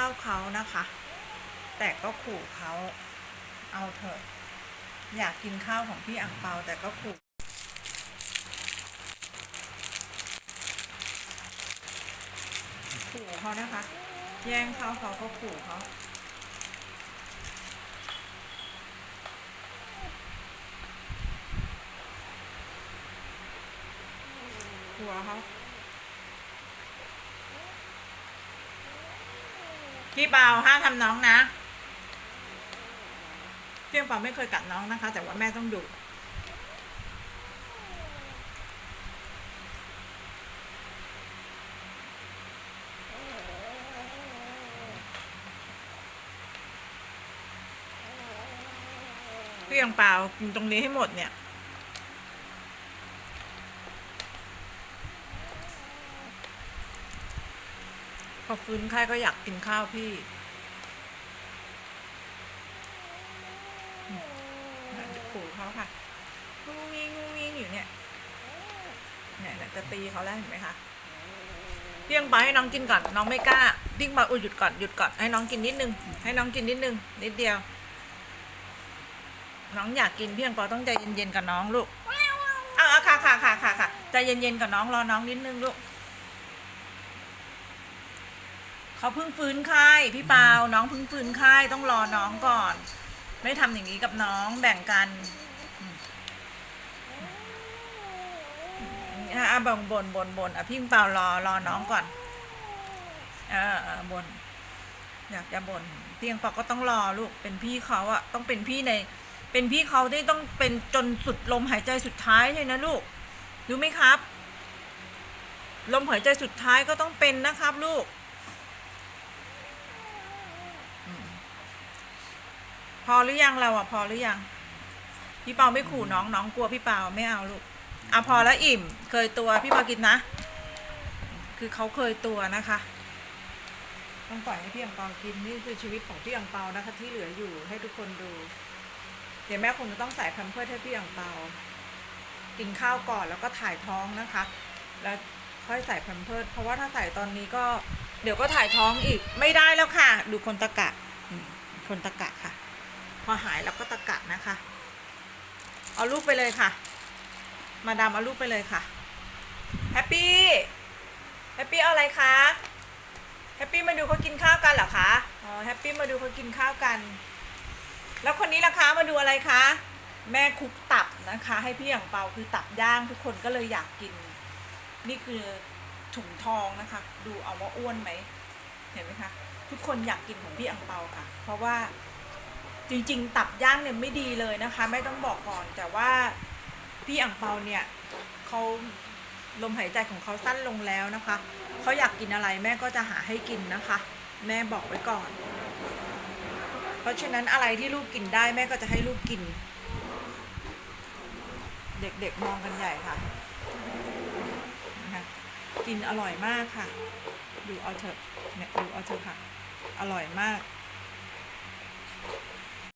าวเขานะคะ แต่ก็ขู่เขาเอาเถอะ อยากกินข้าวของพี่อ่างเปาแต่ก็ขู่ขู่เขานะคะ แย่งเขาเขาก็ขู่เขาหัวเขา พี่เปาห้ามทำน้องนะเพียงเปาไม่เคยกัดน้องนะคะ แต่ว่าแม่ต้องดุเพียงเปล่ากินตรงนี้ให้หมดเนี่ย พอฟื้นไข้ก็อยากกินข้าวพี่ขู่เขาค่ะงูงิงงูงิงอยู่เนี่ยเนี่ยจะตีเขาแล้วเห็นไหมคะเพียงไปให้น้องกินก่อน น้องไม่กล้าเพียงไปอุ้ยหยุดก่อนหยุดก่อนให้น้องกินนิดนึง ให้น้องกินนิดนึงนิดเดียว น้องอยากกินเพียงปอต้องใจเย็นๆกับน้องลูกเอาเอาค่ะค่ะค่ะค่ะค่ะใจเย็นๆกับน้องรอน้องนิดนึงลูก เขาเพิ่งฟื้นไข้พี่เปาน้องเพิ่งฟื้นไข้ต้องรอน้องก่อน ไม่ทำอย่างนี้กับน้องแบ่งกันอะบ่นบ่นบ่นบ่นอะพี่เปารอรอน้องก่อนเออเออบ่นอยากจะบ่นเพียงเปาก็ต้องรอลูกเป็นพี่เขาอะต้องเป็นพี่ใน เป็นพี่เขาที่ต้องเป็นจนสุดลมหายใจสุดท้ายเลยนะลูกรู้ไหมครับ ลมหายใจสุดท้ายก็ต้องเป็นนะครับ ลูก อหรือยังเราอะพอหรือยัง พี่เปาไม่ขู่น้องน้องกลัวพี่เปาไม่เอาลูกอะพอแล้วอิ่ม เคยตัวพี่เปากินนะ คือเขาเคยตัวนะคะต้องปล่อยให้พี่อังเปากินนี่คือชีวิตของพี่อังเปานะคะที่เหลืออยู่ให้ทุกคนดู เดี๋ยวแม่คงจะต้องใส่แพมเพิร์สให้พี่อังเปา กินข้าวก่อนแล้วก็ถ่ายท้องนะคะ แล้วค่อยใส่แพมเพิร์สเพราะว่าถ้าใส่ตอนนี้ก็ เดี๋ยวก็ถ่ายท้องอีกไม่ได้แล้วค่ะ ดูคนตะกะคนตะกะค่ะ อหายแล้วก็ตะกะนะคะ เอาลูกไปเลยค่ะ มาดามเอาลูกไปเลยค่ะ แฮปปี้ แฮปปี้เอาอะไรคะ แฮปปี้มาดูเขากินข้าวกันเหรอคะ อ๋อ แฮปปี้มาดูเขากินข้าวกัน แล้วคนนี้ล่ะคะ มาดูอะไรคะ แม่คุกตับนะคะ ให้พี่อย่างเปาคือตับย่างทุกคนก็เลยอยากกิน นี่คือถุงทองนะคะ ดูเอาว่าอ้วนไหม เห็นไหมคะ ทุกคนอยากกินของพี่อังเปาค่ะ เพราะว่า จริง ๆ ตับย่างเนี่ยไม่ดีเลยนะคะ ไม่ต้องบอกก่อน แต่ว่าพี่อังเปาเนี่ยเขาลมหายใจของเขาสั้นลงแล้วนะคะเขาอยากกินอะไรแม่ก็จะหาให้กินนะคะ แม่บอกไว้ก่อน เพราะฉะนั้นอะไรที่ลูกกินได้แม่ก็จะให้ลูกกิน เด็กๆมองกันใหญ่ค่ะนะคะกินอร่อยมากค่ะ ดูเอาเถอะเนี่ยดูเอาเถอะค่ะ อร่อยมาก